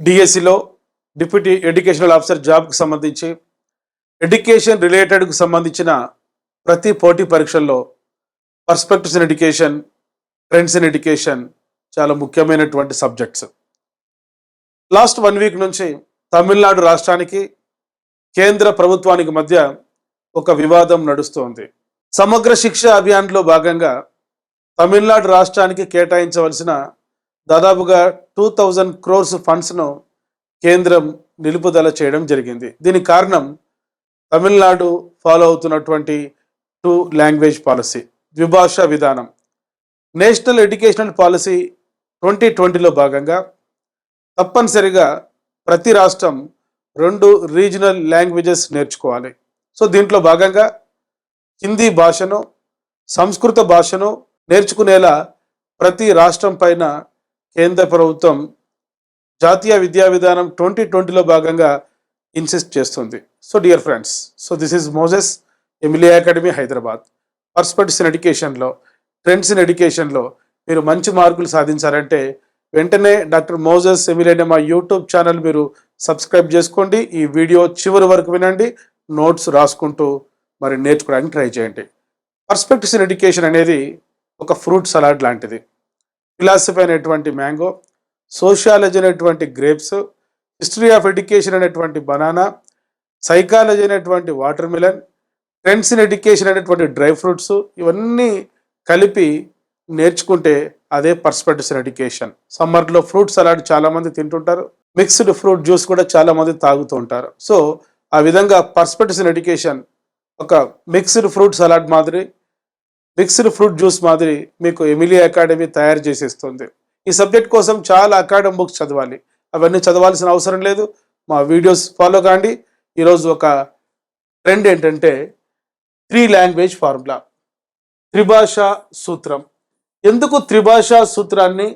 డిఎస్సిలో deputy educational officer జాబ్కు సంబంధించి education రిలేటెడ్కు సంబంధించిన ప్రతి పోటీ పరీక్షల్లో perspectives in education trends in education చాలా ముఖ్యమైనటువంటి సబ్జెక్ట్స్. లాస్ట్ వన్ వీక్ నుంచి తమిళనాడు రాష్ట్రానికి కేంద్ర ప్రభుత్వానికి మధ్య ఒక వివాదం నడుస్తోంది. సమగ్ర శిక్ష అభియాన్లో భాగంగా తమిళనాడు రాష్ట్రానికి కేటాయించవలసిన దాదాపుగా టూ థౌజండ్ క్రోర్స్ ఫండ్స్ను కేంద్రం నిలుపుదల చేయడం జరిగింది. దీనికి కారణం తమిళనాడు ఫాలో అవుతున్నటువంటి టూ లాంగ్వేజ్ పాలసీ ద్విభాషా విధానం. నేషనల్ ఎడ్యుకేషనల్ పాలసీ ట్వంటీ ట్వంటీలో భాగంగా తప్పనిసరిగా ప్రతి రాష్ట్రం రెండు రీజనల్ లాంగ్వేజెస్ నేర్చుకోవాలి. సో దీంట్లో భాగంగా హిందీ భాషను సంస్కృత భాషను నేర్చుకునేలా ప్రతి రాష్ట్రం పైన కేంద్ర ప్రభుత్వం జాతీయ విద్యా విధానం ట్వంటీ ట్వంటీలో భాగంగా ఇన్సిస్ట్ చేస్తుంది. So dear friends so this is Moses Emilia academy Hyderabad perspectives in ఎడ్యుకేషన్లో ట్రెండ్స్ ఇన్ ఎడ్యుకేషన్లో మీరు మంచి మార్కులు సాధించారంటే వెంటనే డాక్టర్ మోజెస్ ఎమిలియా మా యూట్యూబ్ ఛానల్ మీరు సబ్స్క్రైబ్ చేసుకోండి. ఈ వీడియో చివరి వరకు వినండి. నోట్స్ రాసుకుంటూ మరి నేర్చుకోవడానికి ట్రై చేయండి. పర్స్పెక్టివ్స్ ఇన్ ఎడ్యుకేషన్ అనేది ఒక ఫ్రూట్ సలాడ్ లాంటిది. ఫిలాసఫీ అనేటువంటి మ్యాంగో సోషియాలజీ అనేటువంటి గ్రేప్స్ హిస్టరీ ఆఫ్ ఎడ్యుకేషన్ అనేటువంటి బనానా సైకాలజీ అనేటువంటి watermelon trends in education అనేటువంటి డ్రై ఫ్రూట్స్ ఇవన్నీ కలిపి నేర్చుకుంటే అదే పర్స్పెక్టివ్స్ ఇన్ ఎడ్యుకేషన్. సమ్మర్లో ఫ్రూట్ సలాడ్ చాలామంది తింటుంటారు. మిక్స్డ్ ఫ్రూట్ జ్యూస్ కూడా చాలామంది తాగుతూ ఉంటారు. సో ఆ విధంగా పర్స్పెక్టివ్స్ ఇన్ ఎడ్యుకేషన్ ఒక మిక్స్డ్ ఫ్రూట్ సలాడ్ మాదిరి మిక్స్డ్ ఫ్రూట్ జ్యూస్ మాదిరి మీకు ఎమిలీ అకాడమీ తయారు చేసేస్తుంది. ఈ సబ్జెక్ట్ కోసం చాలా అకాడమీ బుక్స్ చదవాలి. అవన్నీ చదవాల్సిన అవసరం లేదు. మా వీడియోస్ ఫాలో కాండి. ఈరోజు ఒక ట్రెండ్ ఏంటంటే త్రీ లాంగ్వేజ్ ఫార్ములా. త్రిభాషా సూత్రం. ఎందుకు త్రిభాషా సూత్రాన్ని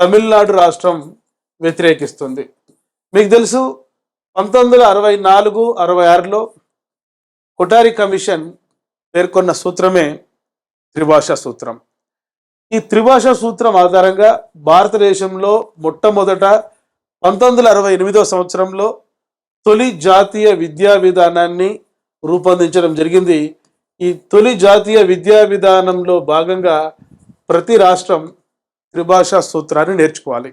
తమిళనాడు రాష్ట్రం వ్యతిరేకిస్తుంది? మీకు తెలుసు పంతొమ్మిది వందల అరవై నాలుగు అరవై ఆరులో కొటారి కమిషన్ పేర్కొన్న సూత్రమే త్రిభాషా సూత్రం. ఈ త్రిభాషా సూత్రం ఆధారంగా భారతదేశంలో మొట్టమొదట పంతొమ్మిది వందల అరవై ఎనిమిదో సంవత్సరంలో తొలి జాతీయ విద్యా విధానాన్ని రూపొందించడం జరిగింది. ఈ తొలి జాతీయ విద్యా విధానంలో భాగంగా ప్రతి రాష్ట్రం త్రిభాషా సూత్రాన్ని నేర్చుకోవాలి.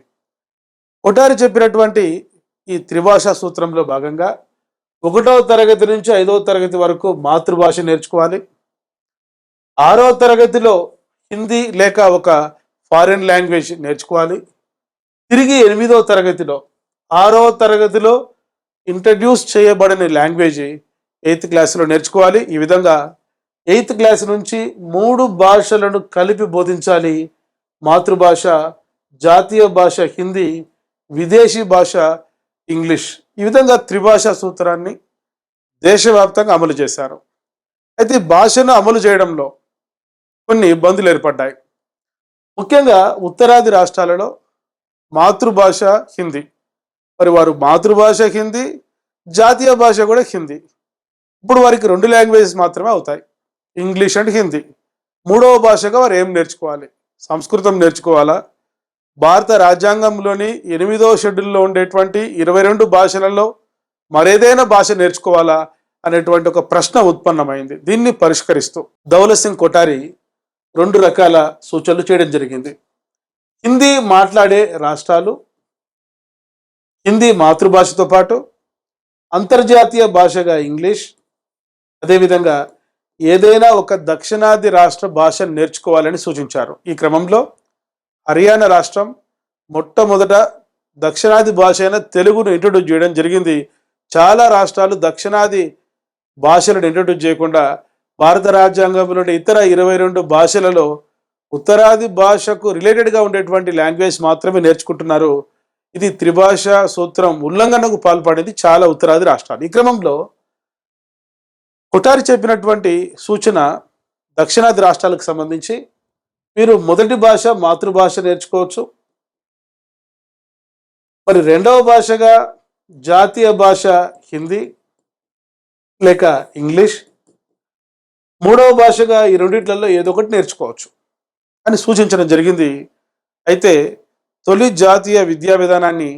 ఒటారి చెప్పినటువంటి ఈ త్రిభాషా సూత్రంలో భాగంగా ఒకటవ తరగతి నుంచి ఐదవ తరగతి వరకు మాతృభాష నేర్చుకోవాలి. ఆరవ తరగతిలో హిందీ లేక ఒక ఫారిన్ లాంగ్వేజ్ నేర్చుకోవాలి. తిరిగి ఎనిమిదవ తరగతిలో ఆరవ తరగతిలో ఇంట్రడ్యూస్ చేయబడిన లాంగ్వేజ్ ఎయిత్ క్లాస్లో నేర్చుకోవాలి. ఈ విధంగా ఎయిత్ క్లాస్ నుంచి మూడు భాషలను కలిపి బోధించాలి. మాతృభాష జాతీయ భాష హిందీ విదేశీ భాష ఇంగ్లీష్ ఈ విధంగా త్రిభాషా సూత్రాన్ని దేశవ్యాప్తంగా అమలు చేశారు. అయితే భాషను అమలు చేయడంలో కొన్ని ఇబ్బందులు ఏర్పడ్డాయి. ముఖ్యంగా ఉత్తరాది రాష్ట్రాలలో మాతృభాష హిందీ. మరి వారు మాతృభాష హిందీ జాతీయ భాష కూడా హిందీ. ఇప్పుడు వారికి రెండు లాంగ్వేజెస్ మాత్రమే అవుతాయి. English and Hindi. మూడవ భాషగా వారు ఏం నేర్చుకోవాలి? సంస్కృతం నేర్చుకోవాలా? భారత రాజ్యాంగంలోని ఎనిమిదో షెడ్యూల్లో ఉండేటువంటి ఇరవై రెండు భాషలలో మరేదైనా భాష నేర్చుకోవాలా అనేటువంటి ఒక ప్రశ్న ఉత్పన్నమైంది. దీన్ని పరిష్కరిస్తూ దౌలత్ సింగ్ కొటారి రెండు రకాల సూచనలు చేయడం జరిగింది. హిందీ మాట్లాడే రాష్ట్రాలు హిందీ మాతృభాషతో పాటు అంతర్జాతీయ భాషగా ఇంగ్లీష్ అదేవిధంగా ఏదైనా ఒక దక్షిణాది రాష్ట్ర భాషను నేర్చుకోవాలని సూచించారు. ఈ క్రమంలో హర్యానా రాష్ట్రం మొట్టమొదట దక్షిణాది భాష అయిన తెలుగును ఇంట్రడ్యూస్ చేయడం జరిగింది. చాలా రాష్ట్రాలు దక్షిణాది భాషలను ఇంట్రడ్యూస్ చేయకుండా భారత రాజ్యాంగంలోని ఇతర ఇరవై రెండు భాషలలో ఉత్తరాది భాషకు రిలేటెడ్గా ఉండేటువంటి లాంగ్వేజ్ మాత్రమే నేర్చుకుంటున్నారు. ఇది త్రిభాష సూత్రం ఉల్లంఘనకు పాల్పడేది చాలా ఉత్తరాది రాష్ట్రాలు. ఈ క్రమంలో కొటారి చెప్పినటువంటి సూచన దక్షిణాది రాష్ట్రాలకు సంబంధించి మీరు మొదటి భాష మాతృభాష నేర్చుకోవచ్చు. మరి రెండవ భాషగా జాతీయ భాష హిందీ లేక ఇంగ్లీష్. మూడవ భాషగా ఈ రెండిట్లలో ఏదో ఒకటి నేర్చుకోవచ్చు. అని సూచించడం జరిగింది. అయితే తొలి జాతీయ విద్యా విధానాన్ని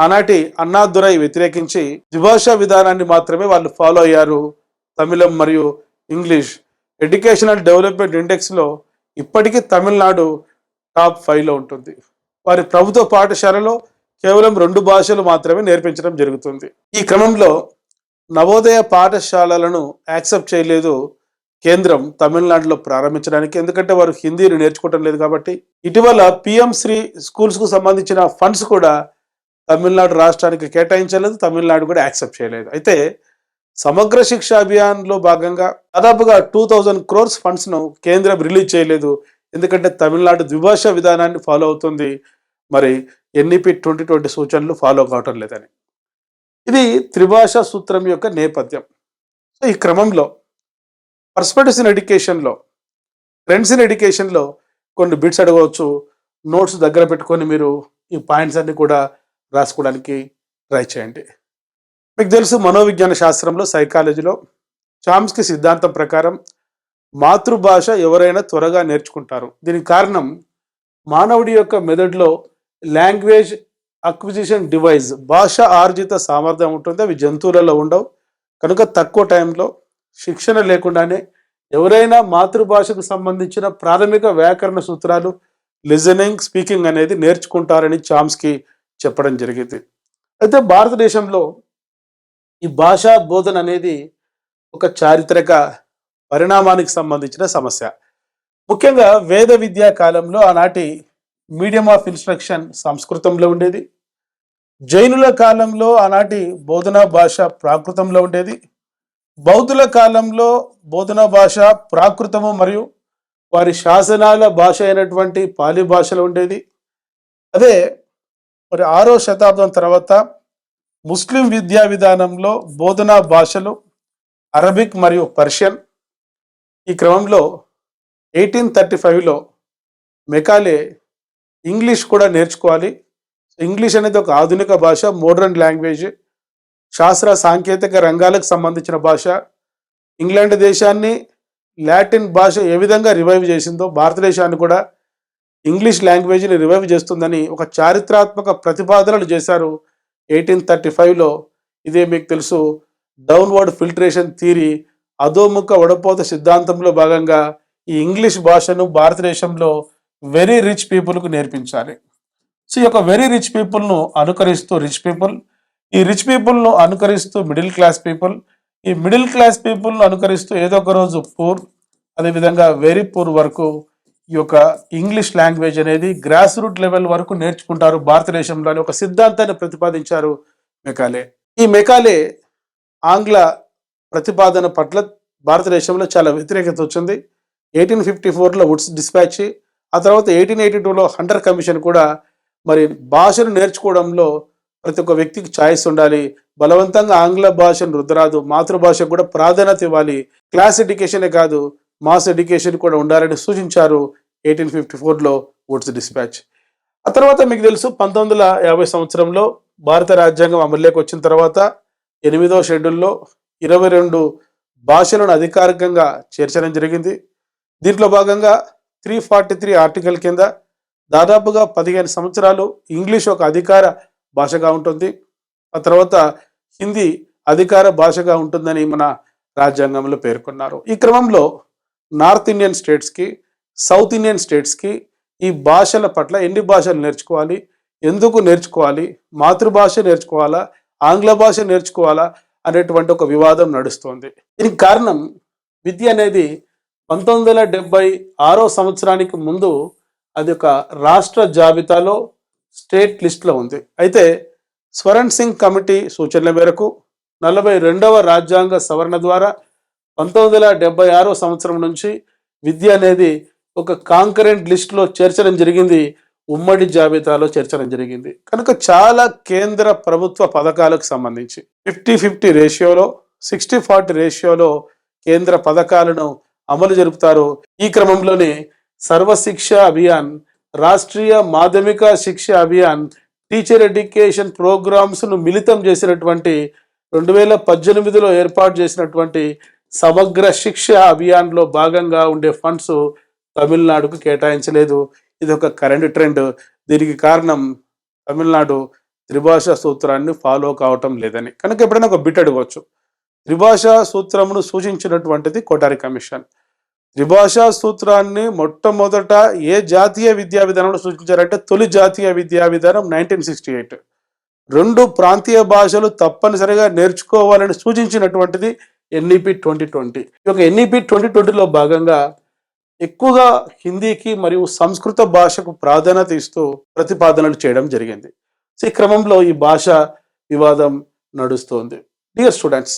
ఆనాటి అన్నాదురై వ్యతిరేకించి ద్విభాషా విధానాన్ని మాత్రమే వాళ్ళు ఫాలో అయ్యారు తమిళం మరియు ఇంగ్లీష్. ఎడ్యుకేషనల్ డెవలప్మెంట్ ఇండెక్స్లో ఇప్పటికీ తమిళనాడు టాప్ ఫైవ్లో ఉంటుంది. వారి ప్రభుత్వ పాఠశాలలో కేవలం రెండు భాషలు మాత్రమే నేర్పించడం జరుగుతుంది. ఈ క్రమంలో నవోదయ పాఠశాలలను యాక్సెప్ట్ చేయలేదు కేంద్రం తమిళనాడులో ప్రారంభించడానికి. ఎందుకంటే వారు హిందీని నేర్చుకోవటం లేదు కాబట్టి. ఇటీవల పిఎం శ్రీ స్కూల్స్కు సంబంధించిన ఫండ్స్ కూడా తమిళనాడు రాష్ట్రానికి కేటాయించలేదు తమిళనాడు కూడా యాక్సెప్ట్ చేయలేదు. అయితే సమగ్ర శిక్ష అభియాన్లో భాగంగా దాదాపుగా టూ థౌజండ్ క్రోర్స్ ఫండ్స్ను కేంద్రం రిలీజ్ చేయలేదు. ఎందుకంటే తమిళనాడు ద్విభాషా విధానాన్ని ఫాలో అవుతుంది. మరి ఎన్ఈపి ట్వంటీ ట్వంటీ సూచనలు ఫాలో కావటం లేదని. ఇది త్రిభాషా సూత్రం యొక్క నేపథ్యం. సో ఈ క్రమంలో పర్స్పెక్టివ్స్ ఇన్ ఎడ్యుకేషన్లో ఫ్రెండ్స్ ఇన్ ఎడ్యుకేషన్లో కొన్ని బిట్స్ అడగవచ్చు. నోట్స్ దగ్గర పెట్టుకొని మీరు ఈ పాయింట్స్ అన్ని కూడా రాసుకోవడానికి ట్రై చేయండి. మీకు తెలుసు మనోవిజ్ఞాన శాస్త్రంలో సైకాలజీలో చామ్స్కి సిద్ధాంతం ప్రకారం మాతృభాష ఎవరైనా త్వరగా నేర్చుకుంటారు. దీనికి కారణం మానవుడి యొక్క మెదడులో లాంగ్వేజ్ అక్విజిషన్ డివైజ్ భాష ఆర్జిత సామర్థ్యం ఉంటుంది అవి జంతువులలో ఉండవు. కనుక తక్కువ టైంలో శిక్షణ లేకుండానే ఎవరైనా మాతృభాషకు సంబంధించిన ప్రాథమిక వ్యాకరణ సూత్రాలు లిజనింగ్ స్పీకింగ్ అనేది నేర్చుకుంటారని చామ్స్కి చెప్పడం జరిగింది. అయితే భారతదేశంలో ఈ భాషా బోధన అనేది ఒక చారిత్రక పరిణామానికి సంబంధించిన సమస్య. ముఖ్యంగా వేద విద్యా కాలంలో ఆనాటి మీడియం ఆఫ్ ఇన్స్ట్రక్షన్ సంస్కృతంలో ఉండేది. జైనుల కాలంలో ఆనాటి బోధనా భాష ప్రాకృతంలో ఉండేది. బౌద్ధుల కాలంలో బోధనా భాష ప్రాకృతము మరియు వారి శాసనాల భాష అయినటువంటి పాలి భాషలో ఉండేది. అదే మరి ఆరో శతాబ్దం తర్వాత ముస్లిం విద్యా విధానంలో బోధనా భాషలు అరబిక్ మరియు పర్షియన్. ఈ క్రమంలో ఎయిటీన్ థర్టీ ఫైవ్లో మెకాలే ఇంగ్లీష్ కూడా నేర్చుకోవాలి. ఇంగ్లీష్ అనేది ఒక ఆధునిక భాష మోడర్న్ లాంగ్వేజ్ శాస్త్ర సాంకేతిక రంగాలకు సంబంధించిన భాష. ఇంగ్లాండ్ దేశాన్ని లాటిన్ భాష ఏ విధంగా రివైవ్ చేసిందో భారతదేశాన్ని కూడా ఇంగ్లీష్ లాంగ్వేజ్ని రివైవ్ చేస్తుందని ఒక చారిత్రాత్మక ప్రతిపాదనలు చేశారు ఎయిటీన్ థర్టీ ఫైవ్లో ఇదే మీకు తెలుసు డౌన్వర్డ్ ఫిల్టరేషన్ థీరీ అధోముఖ వడపోత సిద్ధాంతంలో భాగంగా ఈ ఇంగ్లీష్ భాషను భారతదేశంలో వెరీ రిచ్ పీపుల్కు నేర్పించాలి. సో ఈ యొక్క వెరీ రిచ్ పీపుల్ను అనుకరిస్తూ రిచ్ పీపుల్ ఈ రిచ్ పీపుల్ను అనుకరిస్తూ మిడిల్ క్లాస్ పీపుల్ ఈ మిడిల్ క్లాస్ పీపుల్ను అనుకరిస్తూ ఏదో ఒక రోజు పూర్ అదేవిధంగా వెరీ పూర్ వరకు ఈ యొక్క ఇంగ్లీష్ లాంగ్వేజ్ అనేది గ్రాస్ రూట్ లెవెల్ వరకు నేర్చుకుంటారు భారతదేశంలోని ఒక సిద్ధాంతాన్ని ప్రతిపాదించారు మెకాలే. ఈ మెకాలే ఆంగ్ల ప్రతిపాదన పట్ల భారతదేశంలో చాలా వ్యతిరేకత వచ్చింది. ఎయిటీన్ ఫిఫ్టీ ఫోర్లో వుడ్స్ డిస్పాచ్ ఆ తర్వాత ఎయిటీన్ ఎయిటీ టూలో హంటర్ కమిషన్ కూడా మరి భాషను నేర్చుకోవడంలో ప్రతి ఒక్క వ్యక్తికి ఛాయిస్ ఉండాలి. బలవంతంగా ఆంగ్ల భాషను రుద్దరాదు. మాతృభాషకు కూడా ప్రాధాన్యత ఇవ్వాలి. క్లాస్ ఎడ్యుకేషనే కాదు. మాస్ ఎడ్యుకేషన్ కూడా ఉండాలని సూచించారు ఎయిటీన్ ఫిఫ్టీ ఫోర్లో వుడ్స్ డిస్పాచ్. ఆ తర్వాత మీకు తెలుసు పంతొమ్మిది వందల యాభై సంవత్సరంలో భారత రాజ్యాంగం అమల్లోకి వచ్చిన తర్వాత ఎనిమిదో షెడ్యూల్లో ఇరవై రెండు భాషలను అధికారికంగా చేర్చడం జరిగింది. దీంట్లో భాగంగా త్రీ ఫార్టీ త్రీ ఆర్టికల్ కింద దాదాపుగా పదిహేను సంవత్సరాలు ఇంగ్లీష్ ఒక అధికార భాషగా ఉంటుంది. ఆ తర్వాత హిందీ అధికార భాషగా ఉంటుందని మన రాజ్యాంగంలో పేర్కొన్నారు. ఈ క్రమంలో నార్త్ ఇండియన్ స్టేట్స్కి సౌత్ ఇండియన్ స్టేట్స్కి ఈ భాషల పట్ల ఎన్ని భాషలు నేర్చుకోవాలి ఎందుకు నేర్చుకోవాలి మాతృభాష నేర్చుకోవాలా ఆంగ్ల భాష నేర్చుకోవాలా అనేటువంటి ఒక వివాదం నడుస్తోంది. దీనికి కారణం విద్య అనేది పంతొమ్మిది వందల డెబ్బై ఆరో సంవత్సరానికి ముందు అది ఒక రాష్ట్ర జాబితాలో స్టేట్ లిస్ట్లో ఉంది. అయితే స్వరణ్ సింగ్ కమిటీ సూచనల మేరకు నలభై రెండవ రాజ్యాంగ సవరణ ద్వారా పంతొమ్మిది వందల డెబ్బై ఆరో సంవత్సరం నుంచి విద్య అనేది ఒక కాంకరెంట్ లిస్టులో చేర్చడం జరిగింది. ఉమ్మడి జాబితాలో చేర్చడం జరిగింది. కనుక చాలా కేంద్ర ప్రభుత్వ పథకాలకు సంబంధించి ఫిఫ్టీ ఫిఫ్టీ రేషియోలో సిక్స్టీ ఫార్టీ రేషియోలో కేంద్ర పథకాలను అమలు జరుపుతారు. ఈ క్రమంలోనే సర్వశిక్ష అభియాన్ రాష్ట్రీయ మాధ్యమిక శిక్ష అభియాన్ టీచర్ ఎడ్యుకేషన్ ప్రోగ్రామ్స్ను మిళితం చేసినటువంటి రెండు వేల పద్దెనిమిదిలో ఏర్పాటు చేసినటువంటి సమగ్ర శిక్ష అభియాన్లో భాగంగా ఉండే ఫండ్స్ తమిళనాడుకు కేటాయించలేదు. ఇది ఒక కరెంట్ ట్రెండ్. దీనికి కారణం తమిళనాడు త్రిభాషా సూత్రాన్ని ఫాలో కావటం లేదని. కనుక ఎప్పుడైనా ఒక బిట్ అడగవచ్చు త్రిభాషా సూత్రమును సూచించినటువంటిది కోటారి కమిషన్. త్రిభాషా సూత్రాన్ని మొట్టమొదట ఏ జాతీయ విద్యా విధానంలో సూచించారంటే తొలి జాతీయ విద్యా విధానం నైన్టీన్ సిక్స్టీ ఎయిట్. రెండు ప్రాంతీయ భాషలు తప్పనిసరిగా నేర్చుకోవాలని సూచించినటువంటిది ఎన్ఈపి ట్వంటీ ట్వంటీ ఈ యొక్క ఎన్ఈపి ట్వంటీ ట్వంటీలో భాగంగా ఎక్కువగా హిందీకి మరియు సంస్కృత భాషకు ప్రాధాన్యత ఇస్తూ ప్రతిపాదనలు చేయడం జరిగింది. సో ఈ క్రమంలో ఈ భాష వివాదం నడుస్తోంది. డియర్ స్టూడెంట్స్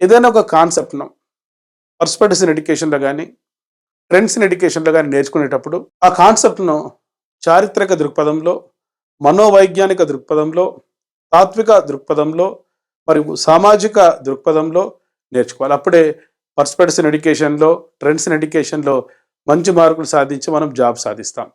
ఏదైనా ఒక కాన్సెప్ట్ను పర్స్పెక్టివ్స్ ఇన్ ఎడ్యుకేషన్లో కానీ ట్రెండ్స్ ఇన్ ఎడ్యుకేషన్లో కానీ నేర్చుకునేటప్పుడు ఆ కాన్సెప్ట్ను చారిత్రక దృక్పథంలో మనోవైజ్ఞానిక దృక్పథంలో తాత్విక దృక్పథంలో మరియు సామాజిక దృక్పథంలో నేర్చుకోవాలి. అప్పుడే పర్స్పెక్ట్స్ ఇన్ ఎడ్యుకేషన్లో ట్రెండ్స్ ఇన్ ఎడ్యుకేషన్లో మంచి మార్కులు సాధించి మనం జాబ్ సాధిస్తాం.